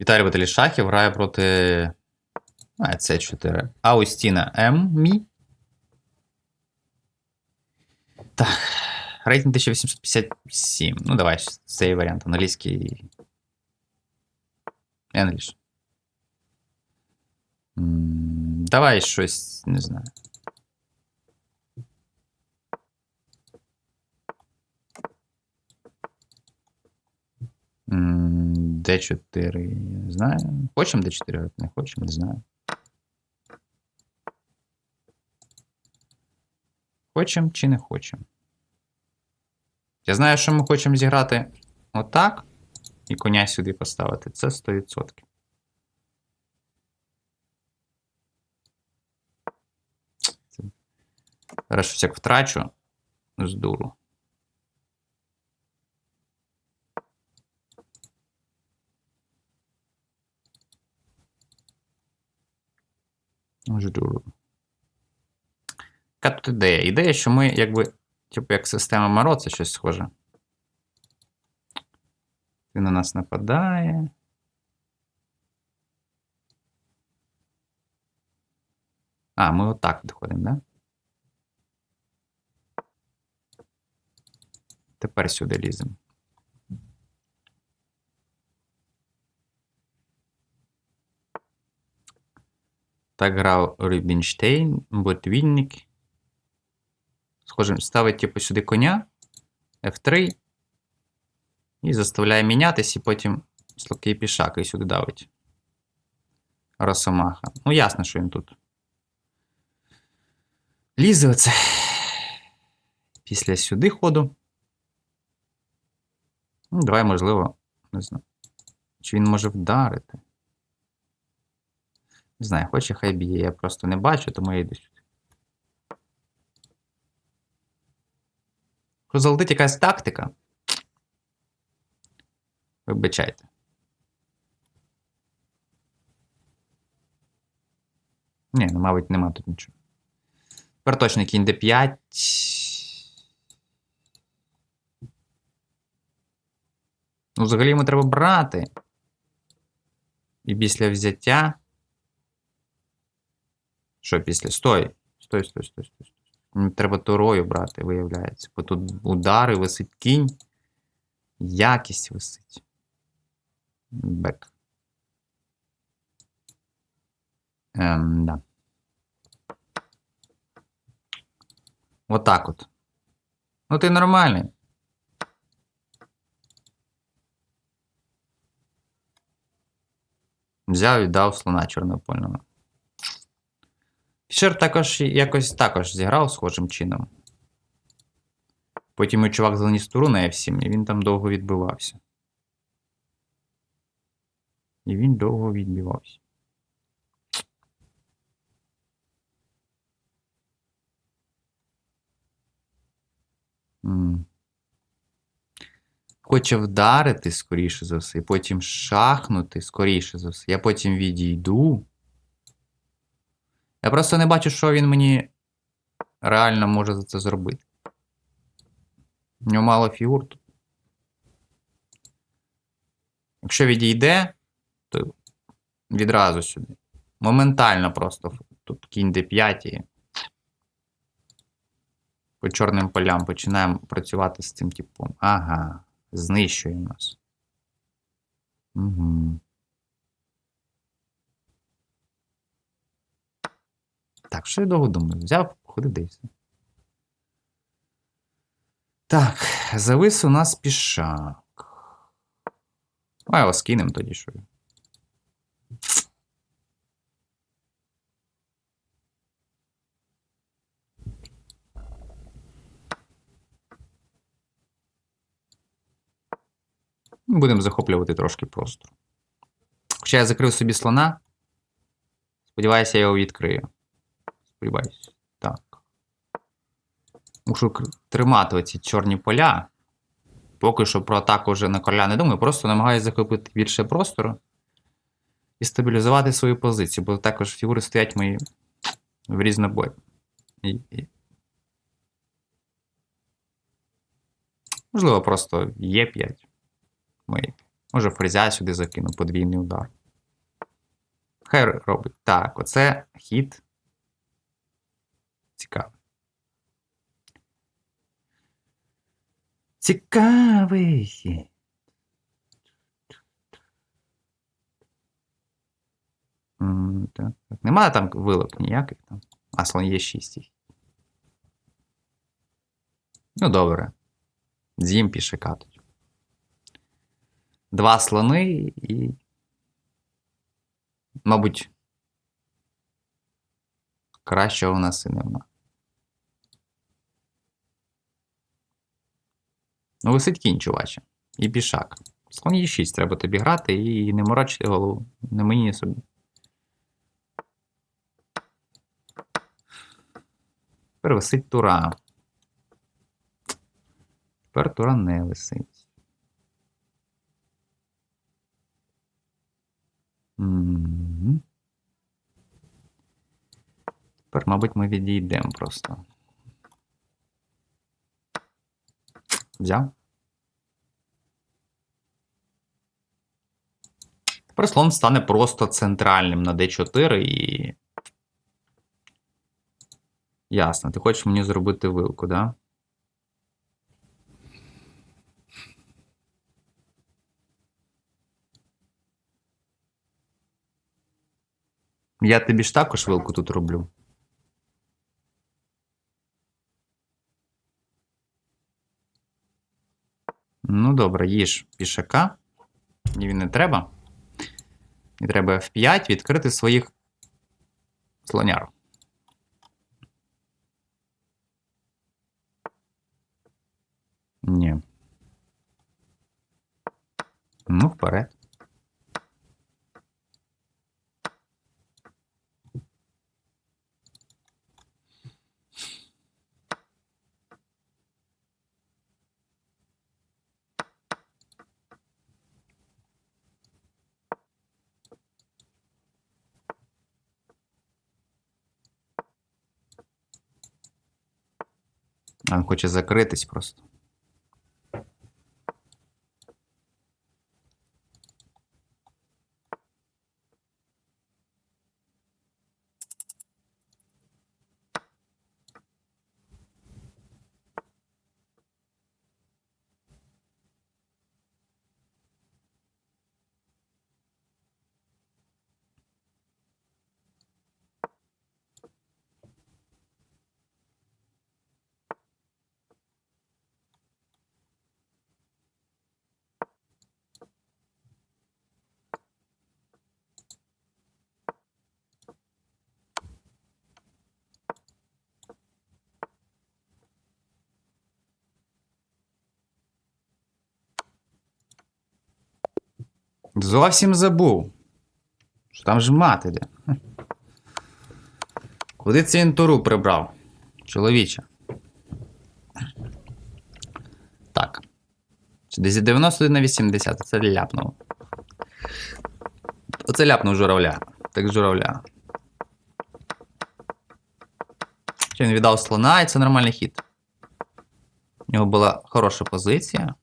Віталій Баталій Шахів грає проти. А, це 4. Аустіна М. Мі. Так. Рейтинг 1857. Ну, давай цей варіант. Англійський. English. М, Давай щось, не знаю. D4, я не знаю. Хочемо D4, не хочемо, не знаю. Хочемо чи не хочемо? Я знаю, що ми хочемо зіграти отак і коня сюди поставити. Це 100%. Це... Зараз як втрачу з дуру. Яка тут ідея? Ідея, що ми, якби, типу, як система Моро, це щось схоже. Він на нас нападає. А, ми отак відходимо, да? Тепер сюди ліземо. Так грав Рубінштейн, Ботвінник. Схоже, ставить типу сюди коня F3 і заставляє мінятись, і потім слабкий пішак і сюди давить. Росомаха. Ну, ясно, що він тут. Лізе оце. Після сюди ходу. Ну, давай, можливо, не знаю. Чи він може вдарити? Не знаю, хоче хай б'є, я просто не бачу, тому я йду сюди. Якщо залетить якась тактика. Вибачайте. Ні, ну, мабуть, нема тут нічого. Тепер точно кінь d5. Ну, взагалі йому треба брати. І після взяття. Що після? Стой. Стой, стой, стой, стой. стой. Треба турою брати, виявляється. Бо тут удари, висить кінь. Якість висить. Бек. Ем, да. Отак от. Ну ти нормальний. Взяв і дав слона чорнопольного. Фішер також якось також зіграв схожим чином. Потім і чувак заніс туру на F7, і він там довго відбивався. І він довго відбивався. Хоче вдарити скоріше за все, потім шахнути скоріше за все. Я потім відійду. Я просто не бачу, що він мені реально може за це зробити. У нього мало фігур тут. Якщо відійде, то відразу сюди. Моментально просто тут кінь d5 і по чорним полям починаємо працювати з цим типом. Ага, знищує нас. Угу. Так, що я довго думаю? Взяв, ходи десь. Так, завис у нас пішак. А його скинемо тоді що. Будемо захоплювати трошки простору. Хоча я закрив собі слона. Сподіваюся, я його відкрию. Сподіваюся. Так. Мушу тримати оці чорні поля. Поки що про атаку вже на короля не думаю, просто намагаюся захопити більше простору і стабілізувати свою позицію, бо також фігури стоять мої в різнобой. Можливо, просто Е5. Мої. Може, фрезя сюди закину, подвійний удар. Хай робить. Так, оце хід. Цікавий. Цікавий. Так, так. Немає там вилок ніяких там. А слон є 6. Ну, добре. З'їм пішака тоді. Два слони і. Мабуть. Кращого у нас і нема. Ну, висить кінь, чуваче. І пішак. Слон є 6 треба тобі грати і не морочити голову. Не мені ні собі. Тепер висить тура. Тепер тура не висить. Мгм. Тепер, мабуть, ми відійдемо просто. Взяв. Тепер слон стане просто центральним на d4 і. Ясно, ти хочеш мені зробити вилку, да? Я тобі ж також вилку тут роблю. Ну, добре, їж пішака. Мені він не треба. І треба F5 відкрити своїх слоняр. Ні. Ну, вперед. Він хоче закритись просто. Зовсім забув. Що там ж мати де. Куди цей інтуру прибрав? Чоловіче. Так. Десь 91 на 80. Це ляпнув. Оце ляпнув журавля. Так журавля. Чи Він віддав слона, і це нормальний хід. У нього була хороша позиція.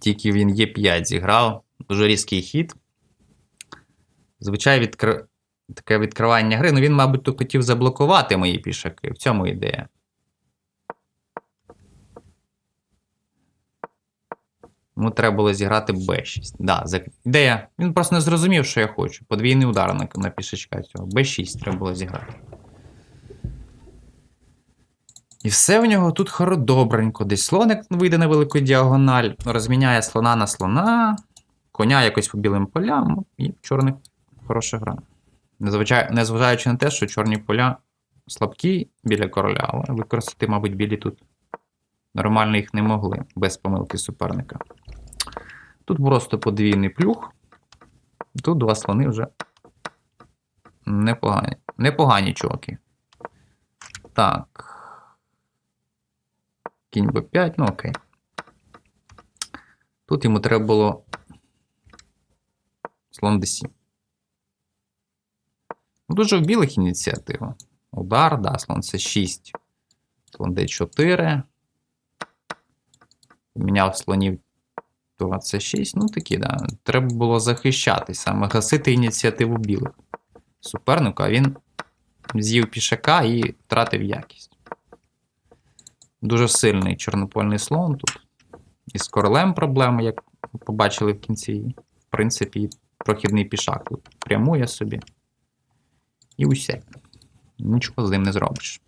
Тільки він Е5 зіграв. Дуже різкий хід. Звичайно, відкр... таке відкривання гри. Ну він, мабуть, хотів заблокувати мої пішаки. В цьому ідея. Йому треба було зіграти Б6. Да, за... Ідея. Він просто не зрозумів, що я хочу. Подвійний удар на, на пішачка цього. Б6 треба було зіграти. І все в нього тут хоро-добренько. Десь слоник вийде на велику діагональ, розміняє слона на слона, коня якось по білим полям, і в чорних хороша гра. Незважаючи на те, що чорні поля слабкі біля короля, але використати, мабуть, білі тут нормально їх не могли без помилки суперника. Тут просто подвійний плюх. Тут два слони вже непогані. Непогані чуваки. Так. Кінь Б5, ну окей. Тут йому треба було слон D7. Ну, Дуже в білих ініціатива. Удар, да, слон С6, слон D4. Міняв слонів 26. Ну такі, да. Треба було захищатись, саме гасити ініціативу білих суперника, а він з'їв пішака і втратив якість. Дуже сильний чорнопольний слон тут. І з королем проблеми, як побачили в кінці. В принципі, прохідний пішак тут прямує собі. І усе. Нічого з ним не зробиш.